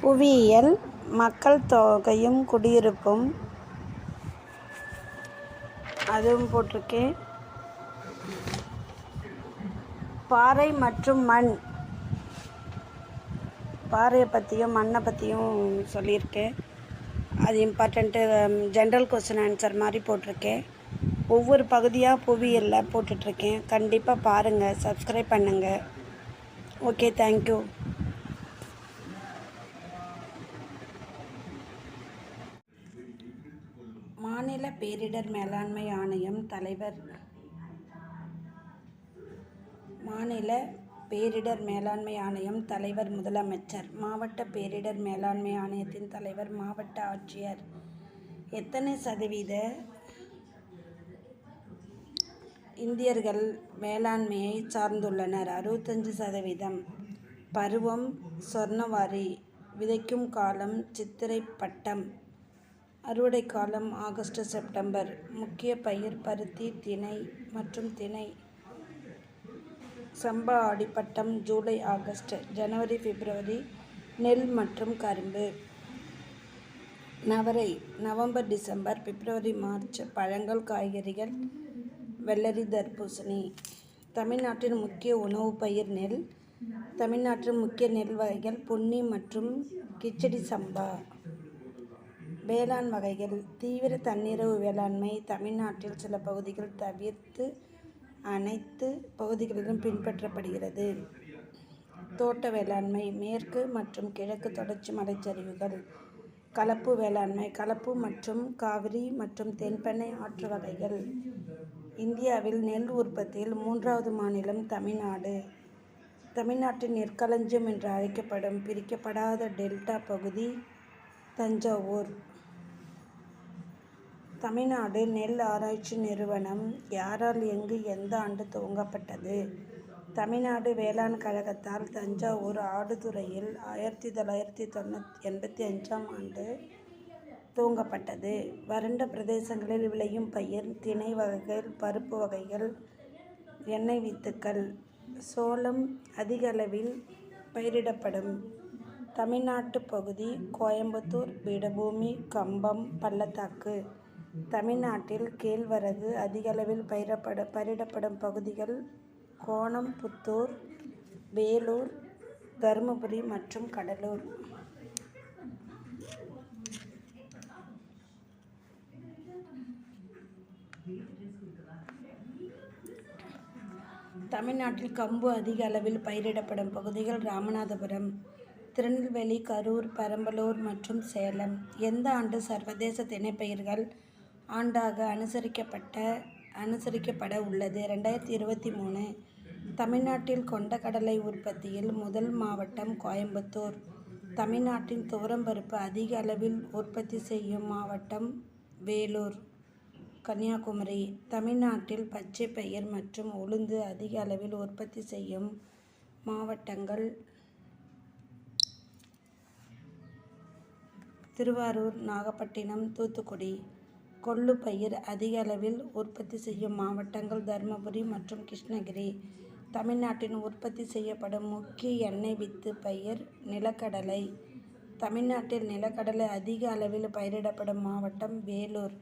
புவியியல் மக்கள் தொகையும் குடியிருப்பும். அதுவும் போட்டிருக்கேன். பாறை மற்றும் மண். பாறையை பற்றியும் மண்ணை பற்றியும் சொல்லியிருக்கேன். அது இம்பார்ட்டண்ட்டு ஜென்ரல் கொஸ்டின் ஆன்சர் மாதிரி போட்டிருக்கேன். ஒவ்வொரு பகுதியாக புவியியலில் போட்டுட்ருக்கேன். கண்டிப்பாக பாருங்கள் சப்ஸ்கிரைப் பண்ணுங்கள் ஓகே தேங்க்யூ மாநில பேரிடர் மேலாண்மை ஆணையம் தலைவர் மாநில பேரிடர் மேலாண்மை ஆணையம் தலைவர் முதலமைச்சர் மாவட்ட பேரிடர் மேலாண்மை ஆணையத்தின் தலைவர் மாவட்ட ஆட்சியர். எத்தனை சதவீத இந்தியர்கள் வேளாண்மையை சார்ந்துள்ளனர். அறுபத்தஞ்சு சதவீதம் பருவம் சொர்ணவாரி விதைக்கும் காலம் சித்திரை பட்டம் அறுவடை காலம் ஆகஸ்ட் செப்டம்பர் முக்கிய பயிர் பருத்தி திணை மற்றும் திணை. சம்பா ஆடிப்பட்டம் ஜூலை ஆகஸ்ட் ஜனவரி பிப்ரவரி நெல் மற்றும் கரும்பு. நவரை நவம்பர் டிசம்பர் பிப்ரவரி மார்ச் பழங்கள் காய்கறிகள் வெள்ளரி தர்பூசணி. தமிழ்நாட்டின் முக்கிய உணவுப் பயிர் நெல். தமிழ்நாட்டின் முக்கிய நெல் வகைகள் பொன்னி மற்றும் கிச்சடி சம்பா. வேளாண் வகைகள். தீவிர தன்னிறைவு வேளாண்மை தமிழ்நாட்டில் சில பகுதிகள் தவிர்த்து அனைத்து பகுதிகளிலும் பின்பற்றப்படுகிறது. தோட்ட வேளாண்மை மேற்கு மற்றும் கிழக்கு தொடர்ச்சி மலைச்சரிவுகள். கலப்பு வேளாண்மை கலப்பு மற்றும் காவிரி மற்றும் தென்பெண்ணை ஆற்று வகைகள். இந்தியாவில் நெல் உற்பத்தியில் மூன்றாவது மாநிலம் தமிழ்நாடு. தமிழ்நாட்டின் நெற்களஞ்சியம் என்று அழைக்கப்படும் பிரிக்கப்படாத டெல்டா பகுதி தஞ்சாவூர். தமிழ்நாடு நெல் ஆராய்ச்சி நிறுவனம் யாரால் எங்கு எந்த ஆண்டு துவங்கப்பட்டது? தமிழ்நாடு வேளாண் கழகத்தால் தஞ்சாவூர் ஆடுதுறையில் ஆயிரத்தி தொள்ளாயிரத்தி தொண்ணூற்றி எண்பத்தி அஞ்சாம் ஆண்டு துவங்கப்பட்டது வறண்ட பிரதேசங்களில் விளையும் பயிர் திணை வகைகள் பருப்பு வகைகள் எண்ணெய் வித்துக்கள் சோளம் அதிக அளவில் பயிரிடப்படும். தமிழ்நாட்டு பகுதி கோயம்புத்தூர் பீடபூமி கம்பம் பள்ளத்தாக்கு. தமிழ்நாட்டில் கேழ்வரகு அதிகளவில் பயிரப்பட பயிரிடப்படும் பகுதிகள் கோணம் புத்தூர் வேலூர் தருமபுரி மற்றும் கடலூர். தமிழ்நாட்டில் கம்பு அதிக அளவில் பயிரிடப்படும் பகுதிகள் ராமநாதபுரம் திருநெல்வேலி கரூர் பெரம்பலூர் மற்றும் சேலம். எந்த ஆண்டு சர்வதேச திணைப்பயிர்கள் ஆண்டாக அனுசரிக்கப்பட்ட அனுசரிக்கப்பட உள்ளது? ரெண்டாயிரத்தி இருபத்தி மூணு தமிழ்நாட்டில் கொண்டக்கடலை உற்பத்தியில் முதல் மாவட்டம் கோயம்புத்தூர். தமிழ்நாட்டின் துவரம்பருப்பு அதிக அளவில் உற்பத்தி செய்யும் மாவட்டம் வேலூர். கன்னியாகுமரி தமிழ்நாட்டில் பச்சை பயிர் மற்றும் உளுந்து அதிக அளவில் உற்பத்தி செய்யும் மாவட்டங்கள் திருவாரூர் நாகப்பட்டினம் தூத்துக்குடி. கொள்ளு பயிர் அதிக அளவில் உற்பத்தி செய்யும் மாவட்டங்கள் தருமபுரி மற்றும் கிருஷ்ணகிரி. தமிழ்நாட்டின் உற்பத்தி செய்யப்படும் முக்கிய எண்ணெய் வித்து பயிர் நிலக்கடலை. தமிழ்நாட்டில் நிலக்கடலை அதிக அளவில் பயிரிடப்படும் மாவட்டம் வேலூர்.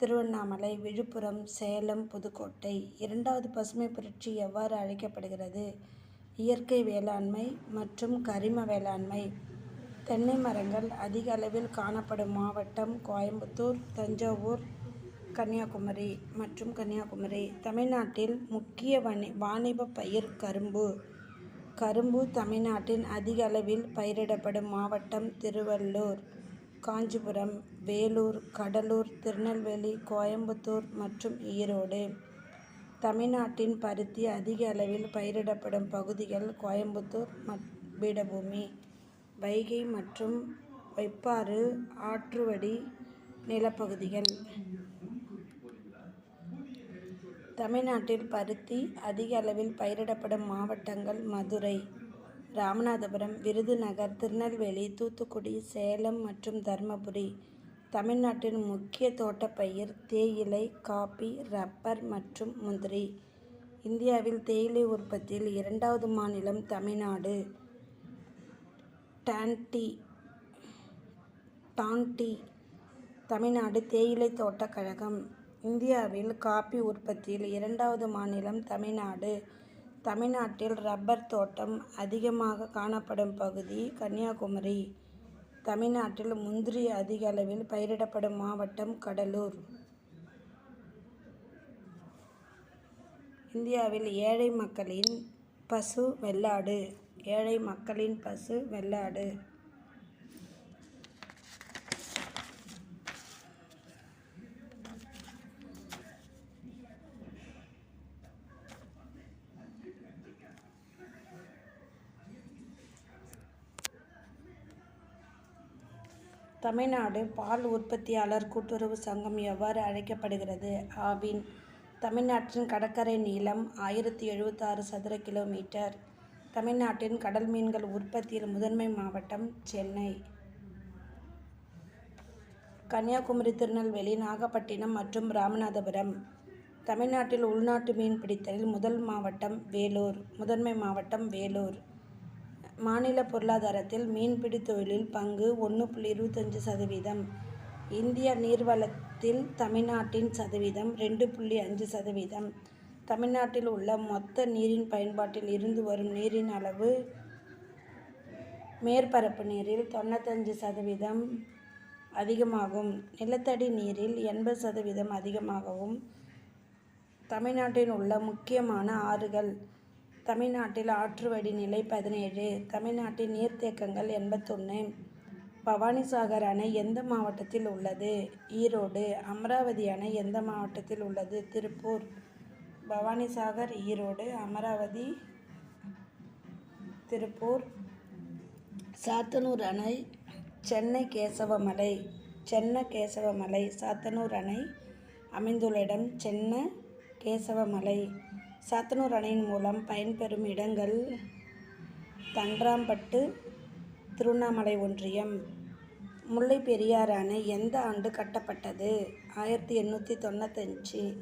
திருவண்ணாமலை விழுப்புரம் சேலம் புதுக்கோட்டை இரண்டாவது பசுமை புரட்சி எவ்வாறு அழைக்கப்படுகிறது? இயற்கை வேளாண்மை மற்றும் கரிம வேளாண்மை. தென்னை மரங்கள் அதிக அளவில் காணப்படும் மாவட்டம் கோயம்புத்தூர் தஞ்சாவூர் கன்னியாகுமரி மற்றும் கன்னியாகுமரி. தமிழ்நாட்டில் முக்கிய வணி வாணிப பயிர் கரும்பு. கரும்பு தமிழ்நாட்டின் அதிக அளவில் பயிரிடப்படும் மாவட்டம் திருவள்ளூர். காஞ்சிபுரம் வேலூர் கடலூர் திருநெல்வேலி கோயம்புத்தூர் மற்றும் ஈரோடு. தமிழ்நாட்டின் பருத்தி அதிக அளவில் பயிரிடப்படும் பகுதிகள் கோயம்புத்தூர் மட் பீடபூமி வைகை மற்றும் வைப்பாறு ஆற்றுவடி நிலப்பகுதிகள். தமிழ்நாட்டில் பருத்தி அதிக அளவில் பயிரிடப்படும் மாவட்டங்கள் மதுரை ராமநாதபுரம் விருதுநகர் திருநெல்வேலி தூத்துக்குடி சேலம் மற்றும் தருமபுரி. தமிழ்நாட்டின் முக்கிய தோட்டப்பயிர் தேயிலை காபி ரப்பர் மற்றும் முந்திரி. இந்தியாவில் தேயிலை உற்பத்தியில் இரண்டாவது மாநிலம் தமிழ்நாடு. டான்டி டான்டி தமிழ்நாடு தேயிலை தோட்டக் கழகம். இந்தியாவில் காபி உற்பத்தியில் இரண்டாவது மாநிலம் தமிழ்நாடு. தமிழ்நாட்டில் ரப்பர் தோட்டம் அதிகமாக காணப்படும் பகுதி கன்னியாகுமரி. தமிழ்நாட்டில் முந்திரி அதிக அளவில் பயிரிடப்படும் மாவட்டம் கடலூர். இந்தியாவில் ஏழை மக்களின் பசு வெள்ளாடு. ஏழை மக்களின் பசு வெள்ளாடு. தமிழ்நாடு பால் உற்பத்தியாளர் கூட்டுறவு சங்கம் எவ்வாறு அழைக்கப்படுகிறது? ஆவின் தமிழ்நாட்டின் கடற்கரை நீளம் ஆயிரத்தி எழுபத்தாறு சதுர கிலோமீட்டர். தமிழ்நாட்டின் கடல் மீன்கள் உற்பத்தியில் முதன்மை மாவட்டம் சென்னை. கன்னியாகுமரி திருநெல்வேலி நாகப்பட்டினம் மற்றும் ராமநாதபுரம். தமிழ்நாட்டில் உள்நாட்டு மீன் பிடித்தலில் முதல் மாவட்டம் வேலூர் முதன்மை மாவட்டம் வேலூர். மாநில பொருளாதாரத்தில் மீன்பிடி தொழிலில் பங்கு ஒன்று புள்ளி இருபத்தஞ்சி சதவீதம். இந்திய நீர்வளத்தில் தமிழ்நாட்டின் சதவீதம் ரெண்டு புள்ளி அஞ்சு சதவீதம். தமிழ்நாட்டில் உள்ள மொத்த நீரின் பயன்பாட்டில் இருந்து வரும் நீரின் அளவு மேற்பரப்பு நீரில் தொண்ணூத்தஞ்சு சதவீதம் அதிகமாகும். நிலத்தடி நீரில் எண்பது சதவீதம் அதிகமாகவும் தமிழ்நாட்டில் உள்ள முக்கியமான ஆறுகள் தமிழ்நாட்டில் ஆற்று வடிநிலை பதினேழு தமிழ்நாட்டின் நீர்த்தேக்கங்கள் எண்பத்தொன்று பவானிசாகர் அணை எந்த மாவட்டத்தில் உள்ளது? ஈரோடு அமராவதி அணை எந்த மாவட்டத்தில் உள்ளது? திருப்பூர். பவானிசாகர் ஈரோடு அமராவதி திருப்பூர். சாத்தனூர் அணை சென்னை கேசவமலை சென்னை கேசவமலை சாத்தனூர் அணை அமைந்துள்ள இடம் சென்னை கேசவமலை. சாத்தனூர் அணையின் மூலம் பயன்பெறும் இடங்கள் தன்றாம்பட்டு திருவண்ணாமலை ஒன்றியம். முல்லை பெரியாறு அணை எந்த ஆண்டு கட்டப்பட்டது? ஆயிரத்தி எண்ணூற்றி தொண்ணூத்தஞ்சு.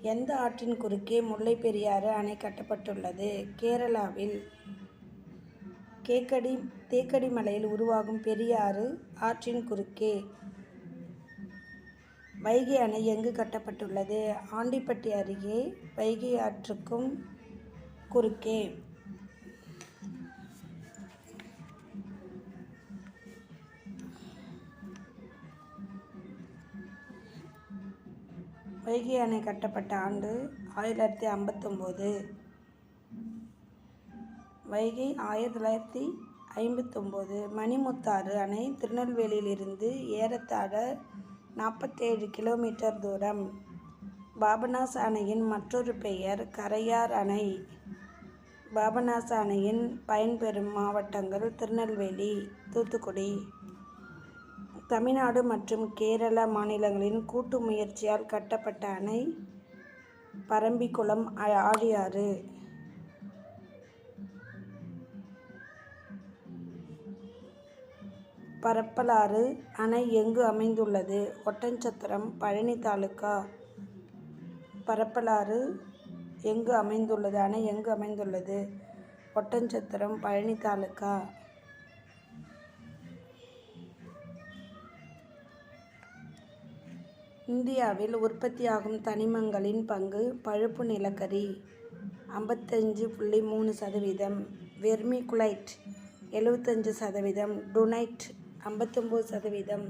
எந்த ஆற்றின் குறுக்கே முல்லை பெரியாறு அணை கட்டப்பட்டுள்ளது? கேரளாவில் கேக்கடி தேக்கடி மலையில் உருவாகும் பெரியாறு ஆற்றின் குறுக்கே. வைகை அணை எங்கு கட்டப்பட்டுள்ளது? ஆண்டிப்பட்டி அருகே வைகை ஆற்றுக்கும் குறுக்கே. வைகை அணை கட்டப்பட்ட ஆண்டு ஆயிரத்தி தொள்ளாயிரத்தி ஐம்பத்தொம்போது. வைகை ஆயிரத்தி தொள்ளாயிரத்தி ஐம்பத்தொம்போது. மணிமுத்தாறு அணை திருநெல்வேலியிலிருந்து ஏறத்தாழ நாற்பத்தேழு கிலோமீட்டர் தூரம். பாபநாஸ் அணையின் மற்றொரு பெயர் கரையார் அணை. பாபநாஸ் அணையின் பயன்பெறும் மாவட்டங்கள் திருநெல்வேலி தூத்துக்குடி தமிழ்நாடு மற்றும் கேரள மாநிலங்களின் கூட்டு முயற்சியால் கட்டப்பட்ட அணை பரம்பிக்குளம் ஆ- ஆழியாறு. பரப்பலாறு அணை எங்கு அமைந்துள்ளது? ஒட்டன்சத்திரம் பழனி தாலுக்கா பரப்பலாறு எங்கு அமைந்துள்ளது? அணை எங்கு அமைந்துள்ளது? ஒட்டன்சத்திரம் பழனி தாலுக்கா இந்தியாவில் உற்பத்தியாகும் தனிமங்களின் பங்கு பழுப்பு நிலக்கரி ஐம்பத்தஞ்சு புள்ளி மூணு சதவீதம் வெர்மிகுலைட் எழுபத்தஞ்சு சதவீதம் டுனைட் ஐம்பத்தொம்போது சதவீதம்.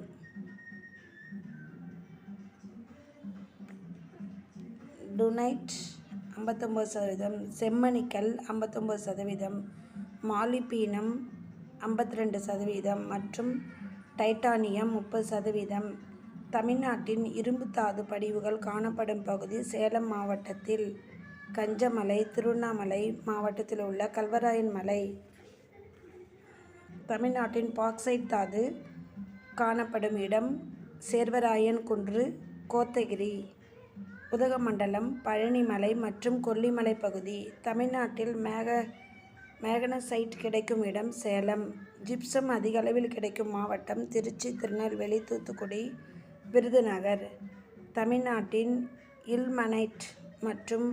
டுனைட் ஐம்பத்தொம்போது சதவீதம். செம்மணிக்கல் ஐம்பத்தொம்போது சதவீதம். மாலிபீனம் ஐம்பத்தி ரெண்டு சதவீதம் மற்றும் டைட்டானியம் முப்பது சதவீதம். தமிழ்நாட்டின் இரும்புத்தாது படிவுகள் காணப்படும் பகுதி சேலம் மாவட்டத்தில். கஞ்சமலை திருவண்ணாமலை மாவட்டத்தில் உள்ள கல்வராயன் மலை. தமிழ்நாட்டின் பாக்சைட் தாது காணப்படும் இடம் சேர்வராயன் குன்று கோத்தகிரி. உதகமண்டலம் பழனிமலை மற்றும் கொல்லிமலை பகுதி. தமிழ்நாட்டில் மேக மேகனசைட் கிடைக்கும் இடம் சேலம். ஜிப்சம் அதிக அளவில் கிடைக்கும் மாவட்டம் திருச்சி திருநெல்வேலி தூத்துக்குடி விருதுநகர். தமிழ்நாட்டின் இல்மனைட் மற்றும்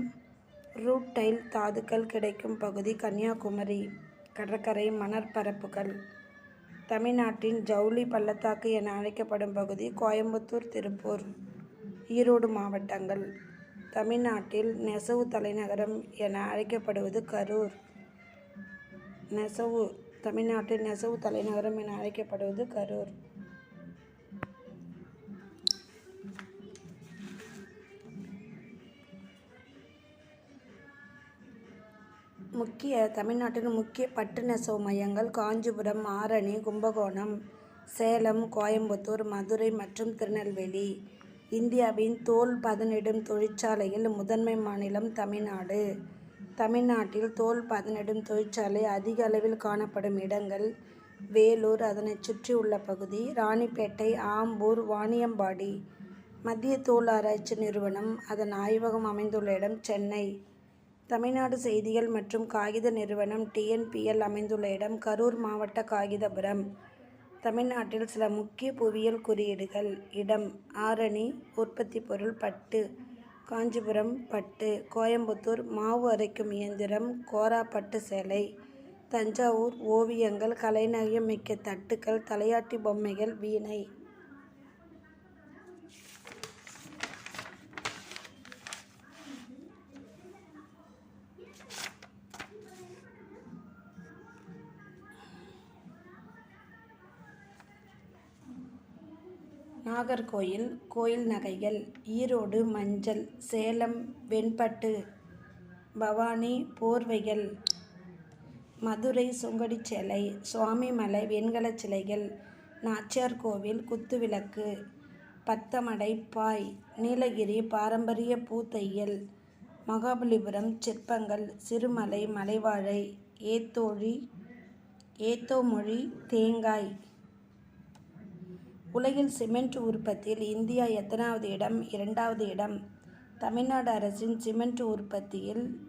ரூட்டைல் தாதுக்கள் கிடைக்கும் பகுதி கன்னியாகுமரி. கடற்கரை மணற்பரப்புகள். தமிழ்நாட்டின் ஜவுளி பள்ளத்தாக்கு என அழைக்கப்படும் பகுதி கோயம்புத்தூர் திருப்பூர் ஈரோடு மாவட்டங்கள். தமிழ்நாட்டில் நெசவு தலைநகரம் என அழைக்கப்படுவது கரூர். நெசவு தமிழ்நாட்டின் நெசவு தலைநகரம் என அழைக்கப்படுவது கரூர். முக்கிய தமிழ்நாட்டின் முக்கிய பட்டு நெசவு மையங்கள் காஞ்சிபுரம் ஆரணி கும்பகோணம் சேலம் கோயம்புத்தூர் மதுரை மற்றும் திருநெல்வேலி. இந்தியாவின் தோல் பதனிடும் தொழிற்சாலையில் முதன்மை மாநிலம் தமிழ்நாடு. தமிழ்நாட்டில் தோல் பதனிடும் தொழிற்சாலை அதிக அளவில் காணப்படும் இடங்கள் வேலூர் அதனைச் சுற்றியுள்ள பகுதி ராணிப்பேட்டை ஆம்பூர் வாணியம்பாடி. மத்திய தோல் ஆராய்ச்சி நிறுவனம் அதன் ஆய்வகம் அமைந்துள்ள இடம் சென்னை. தமிழ்நாடு செய்திகள் மற்றும் காகித நிறுவனம் டிஎன்பிஎல் அமைந்துள்ள இடம் கரூர் மாவட்ட காகிதபுரம். தமிழ்நாட்டில் சில முக்கிய புவியியல் குறியீடுகள். இடம் ஆரணி உற்பத்தி பொருள் பட்டு காஞ்சிபுரம் பட்டு கோயம்புத்தூர் மாவு அரைக்கும் இயந்திரம் கோரா பட்டு சேலை தஞ்சாவூர் ஓவியங்கள் கலைநயம் மிக்க தட்டுக்கள் தலையாட்டி பொம்மைகள் வீணை. நாகர்கோயில் கோயில் நகைகள் ஈரோடு மஞ்சள் சேலம் வெண்பட்டு பவானி போர்வைகள் மதுரை சுங்கடி சேலை சுவாமிமலை வெண்கலச் சிலைகள் நாச்சியார் கோவில் குத்துவிளக்கு பத்தமடை பாய் நீலகிரி பாரம்பரிய பூத்தையல் மகாபலிபுரம் சிற்பங்கள் சிறுமலை மலைவாழை ஏத்தோழி ஏத்தோமொழி தேங்காய் உலகில் சிமெண்ட் உற்பத்தியில் இந்தியா எத்தனாவது இடம் இரண்டாவது இடம்? தமிழ்நாடு அரசின் சிமெண்ட் உற்பத்தியில்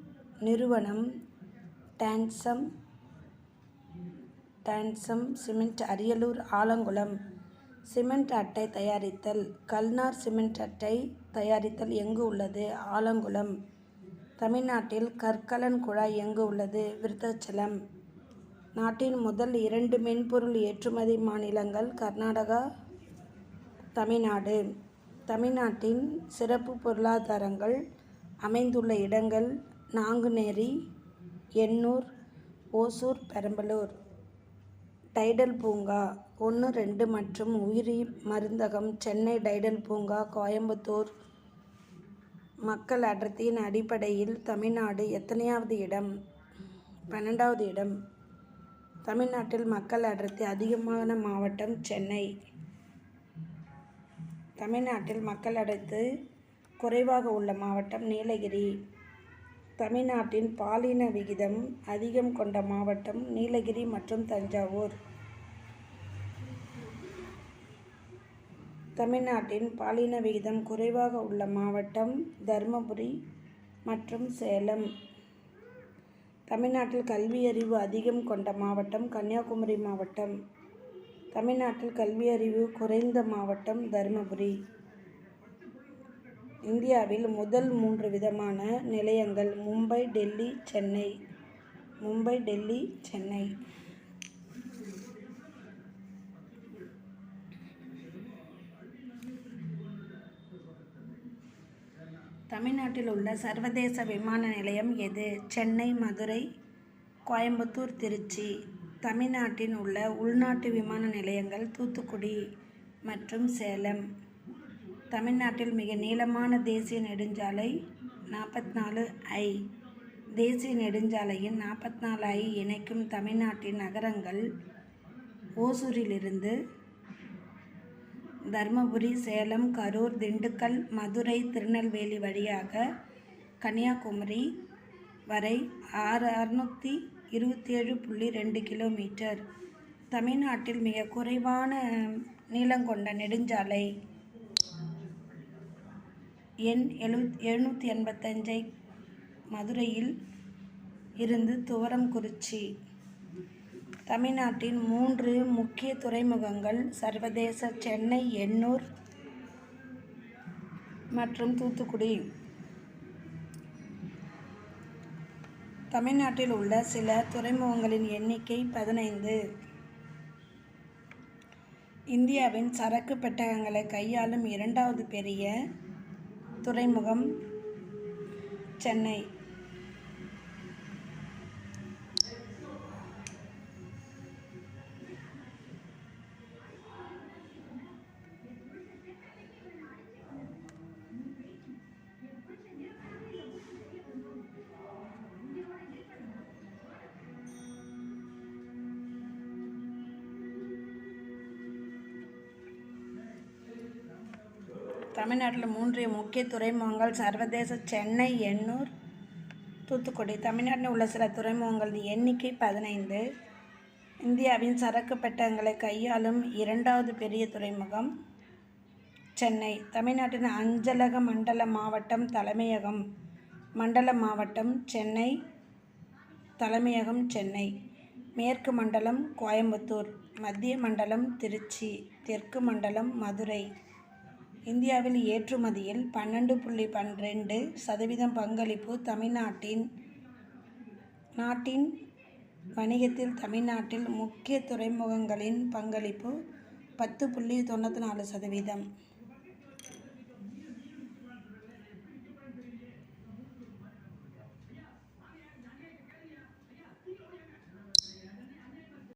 நிறுவனம் டான்சம் டான்சம் சிமெண்ட் அரியலூர் ஆலங்குளம். சிமெண்ட் அட்டை தயாரித்தல். கல்நார் சிமெண்ட் அட்டை தயாரித்தல் எங்கு உள்ளது? ஆலங்குளம். தமிழ்நாட்டில் கற்கலன் குழாய் எங்கு உள்ளது? விருத்தாச்சலம். நாட்டின் முதல் இரண்டு மென்பொருள் ஏற்றுமதி மாநிலங்கள் கர்நாடகா தமிழ்நாடு. தமிழ்நாட்டின் சிறப்பு பொருளாதாரங்கள் அமைந்துள்ள இடங்கள் நாங்குநேரி எண்ணூர் ஓசூர் பெரம்பலூர். டைடல் பூங்கா ஒன்று ரெண்டு மற்றும் உயிரி மருந்தகம் சென்னை டைடல் பூங்கா கோயம்புத்தூர். மக்கள் அடர்த்தியின் அடிப்படையில் தமிழ்நாடு எத்தனையாவது இடம்? பன்னெண்டாவது இடம். தமிழ்நாட்டில் மக்கள் அடர்த்தி அதிகமான மாவட்டம் சென்னை. தமிழ்நாட்டில் மக்கள் அடர்த்தி குறைவாக உள்ள மாவட்டம் நீலகிரி. தமிழ்நாட்டின் பாலின விகிதம் அதிகம் கொண்ட மாவட்டம் நீலகிரி மற்றும் தஞ்சாவூர். தமிழ்நாட்டின் பாலின விகிதம் குறைவாக உள்ள மாவட்டம் தருமபுரி மற்றும் சேலம். தமிழ்நாட்டில் கல்வியறிவு அதிகம் கொண்ட மாவட்டம் கன்னியாகுமரி மாவட்டம். தமிழ்நாட்டில் கல்வியறிவு குறைந்த மாவட்டம் தருமபுரி. இந்தியாவில் முதல் மூன்று விதமான நிலையங்கள் மும்பை டெல்லி சென்னை. மும்பை டெல்லி சென்னை. தமிழ்நாட்டில் உள்ள சர்வதேச விமான நிலையம் எது? சென்னை மதுரை கோயம்புத்தூர் திருச்சி. தமிழ்நாட்டின் உள்ள உள்நாட்டு விமான நிலையங்கள் தூத்துக்குடி மற்றும் சேலம். தமிழ்நாட்டில் மிக நீளமான தேசிய நெடுஞ்சாலை நாற்பத்தி நாலு ஐ. தேசிய நெடுஞ்சாலையின் நாற்பத்தி நாலு ஐ இணைக்கும் தமிழ்நாட்டின் நகரங்கள் ஓசூரிலிருந்து தருமபுரி சேலம் கரூர் திண்டுக்கல் மதுரை திருநெல்வேலி வழியாக கன்னியாகுமரி வரை ஆறு அறுநூற்றி இருபத்தேழு புள்ளி ரெண்டு கிலோமீட்டர். தமிழ்நாட்டில் மிக குறைவான நீளம் கொண்ட நெடுஞ்சாலை எண் எழு எழுநூற்றி எண்பத்தஞ்சை மதுரையில் இருந்து துவரம்குறிச்சி. தமிழ்நாட்டின் மூன்று முக்கிய துறைமுகங்கள் சர்வதேச சென்னை எண்ணூர் மற்றும் தூத்துக்குடி. தமிழ்நாட்டில் உள்ள சில துறைமுகங்களின் எண்ணிக்கை பதினைந்து. இந்தியாவின் சரக்கு பெட்டகங்களை கையாளும் இரண்டாவது பெரிய துறைமுகம் சென்னை. தமிழ்நாட்டில் மூன்று முக்கிய துறைமுகங்கள் சர்வதேச சென்னை எண்ணூர் தூத்துக்குடி. தமிழ்நாட்டில் உள்ள சில துறைமுகங்களின் எண்ணிக்கை பதினைந்து. இந்தியாவின் சரக்கு பெட்டகங்களை கையாளும் இரண்டாவது பெரிய துறைமுகம் சென்னை. தமிழ்நாட்டின் அஞ்சலக மண்டல மாவட்டம் தலைமையகம் மண்டல மாவட்டம் சென்னை தலைமையகம் சென்னை. மேற்கு மண்டலம் கோயம்புத்தூர் மத்திய மண்டலம் திருச்சி தெற்கு மண்டலம் மதுரை. இந்தியாவில் ஏற்றுமதியில் பன்னெண்டு புள்ளி பன்னிரெண்டு சதவீதம் பங்களிப்பு தமிழ்நாட்டின் நாட்டின் வணிகத்தில் தமிழ்நாட்டில் முக்கிய துறைமுகங்களின் பங்களிப்பு பத்து புள்ளி தொண்ணூற்றி நாலு சதவீதம்.